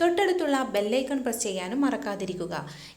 തൊട്ടടുത്തുള്ള bell icon press ചെയ്യാനും മറക്കാതിരിക്കുക.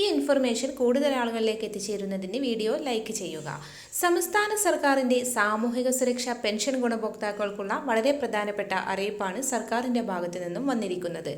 ഈ ഇൻഫർമേഷൻ കൂടുതൽ ആളുകളിലേക്ക് എത്തിച്ചേരുന്നതിന് വീഡിയോ ലൈക്ക് ചെയ്യുക. സംസ്ഥാന സർക്കാരിന്റെ സാമൂഹിക സുരക്ഷാ പെൻഷൻ ഗുണഭോക്താക്കൾക്കുള്ള വളരെ പ്രധാനപ്പെട്ട അറിയിപ്പാണ് സർക്കാരിന്റെ ഭാഗത്തു നിന്നും വന്നിരിക്കുന്നത്.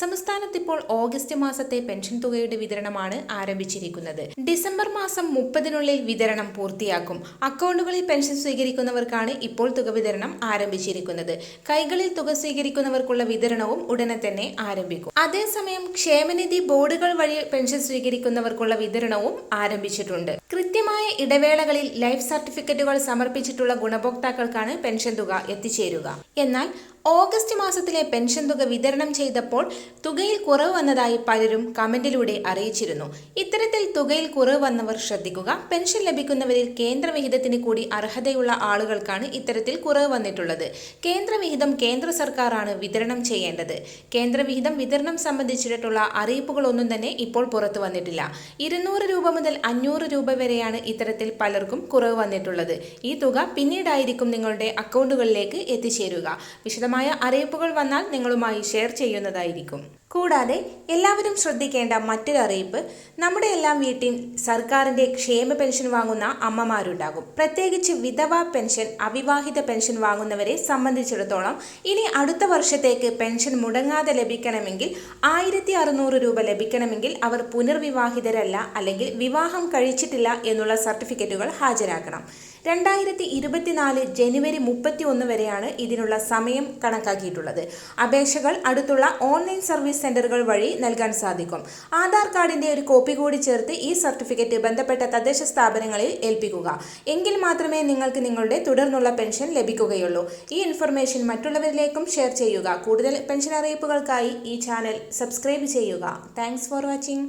സംസ്ഥാനത്ത് ഇപ്പോൾ ഓഗസ്റ്റ് മാസത്തെ പെൻഷൻ തുകയുടെ വിതരണമാണ് ആരംഭിച്ചിരിക്കുന്നത്. ഡിസംബർ മാസം മുപ്പതിനുള്ളിൽ വിതരണം പൂർത്തിയാക്കും. അക്കൗണ്ടുകളിൽ പെൻഷൻ സ്വീകരിക്കുന്നവർക്കാണ് ഇപ്പോൾ തുക വിതരണം ആരംഭിച്ചിരിക്കുന്നത്. കൈകളിൽ തുക സ്വീകരിക്കുന്നവർക്കുള്ള വിതരണവും ഉടനെ തന്നെ ആരംഭിക്കും. അതേസമയം ക്ഷേമനിധി ബോർഡുകൾ വഴി പെൻഷൻ സ്വീകരിക്കുന്നവർക്കുള്ള വിതരണവും ആരംഭിച്ചിട്ടുണ്ട്. കൃത്യമായ ഇടവേളകളിൽ ലൈഫ് സർട്ടിഫിക്കറ്റുകൾ സമർപ്പിച്ചിട്ടുള്ള ഗുണഭോക്താക്കൾക്കാണ് പെൻഷൻ തുക എത്തിച്ചേരുക. എന്നാൽ ഓഗസ്റ്റ് മാസത്തിലെ പെൻഷൻ തുക വിതരണം ചെയ്തപ്പോൾ തുകയിൽ കുറവ് വന്നതായി പലരും കമന്റിലൂടെ അറിയിച്ചിരുന്നു. ഇത്തരത്തിൽ തുകയിൽ കുറവ് വന്നവർ ശ്രദ്ധിക്കുക. പെൻഷൻ ലഭിക്കുന്നവരിൽ കേന്ദ്ര വിഹിതത്തിന് കൂടി അർഹതയുള്ള ആളുകൾക്കാണ് ഇത്തരത്തിൽ കുറവ് വന്നിട്ടുള്ളത്. കേന്ദ്രവിഹിതം കേന്ദ്ര സർക്കാരാണ് വിതരണം ചെയ്യേണ്ടത്. കേന്ദ്ര വിഹിതം വിതരണം സംബന്ധിച്ചിട്ടുള്ള അറിയിപ്പുകളൊന്നും തന്നെ ഇപ്പോൾ പുറത്തു വന്നിട്ടില്ല. ഇരുന്നൂറ് രൂപ മുതൽ അഞ്ഞൂറ് രൂപ വരെയാണ് ഇത്തരത്തിൽ പലർക്കും കുറവ് വന്നിട്ടുള്ളത്. ഈ തുക പിന്നീടായിരിക്കും നിങ്ങളുടെ അക്കൗണ്ടുകളിലേക്ക് എത്തിച്ചേരുക. വിശദമായ അറിയിപ്പുകൾ വന്നാൽ നിങ്ങളുമായി ഷെയർ ചെയ്യുന്നതായിരിക്കും. കൂടാതെ എല്ലാവരും ശ്രദ്ധിക്കേണ്ട മറ്റൊരു അറിയിപ്പ് നമ്മുടെ എല്ലാം വീട്ടിൽ സർക്കാരിന്റെ ക്ഷേമ പെൻഷൻ വാങ്ങുന്ന അമ്മമാരുണ്ടാകും. പ്രത്യേകിച്ച് വിധവ പെൻഷൻ അവിവാഹിത പെൻഷൻ വാങ്ങുന്നവരെ സംബന്ധിച്ചിടത്തോളം ഇനി അടുത്ത വർഷത്തേക്ക് പെൻഷൻ മുടങ്ങാതെ ലഭിക്കണമെങ്കിൽ ആയിരത്തി അറുന്നൂറ് രൂപ ലഭിക്കണമെങ്കിൽ അവർ പുനർവിവാഹിതരല്ല അല്ലെങ്കിൽ വിവാഹം കഴിച്ചിട്ടില്ല എന്നുള്ള സർട്ടിഫിക്കറ്റുകൾ ഹാജരാക്കണം. രണ്ടായിരത്തി ഇരുപത്തിനാല് ജനുവരി മുപ്പത്തി ഒന്ന് വരെയാണ് ഇതിനുള്ള സമയം കണക്കാക്കിയിട്ടുള്ളത്. അപേക്ഷകൾ അടുത്തുള്ള ഓൺലൈൻ സർവീസ് സെന്ററുകൾ വഴി നൽകാൻ സാധിക്കും. ആധാർ കാർഡിന്റെ ഒരു കോപ്പി കൂടി ചേർത്ത് ഈ സർട്ടിഫിക്കറ്റ് ബന്ധപ്പെട്ട തദ്ദേശ സ്ഥാപനങ്ങളിൽ ഏൽപ്പിക്കുക. എങ്കിൽ മാത്രമേ നിങ്ങൾക്ക് നിങ്ങളുടെ തുടർന്നുള്ള പെൻഷൻ ലഭിക്കുകയുള്ളൂ. ഈ ഇൻഫർമേഷൻ മറ്റുള്ളവരിലേക്കും ഷെയർ ചെയ്യുക. കൂടുതൽ പെൻഷൻ അറിയിപ്പുകൾക്കായി ഈ ചാനൽ സബ്സ്ക്രൈബ് ചെയ്യുക. Thanks for watching.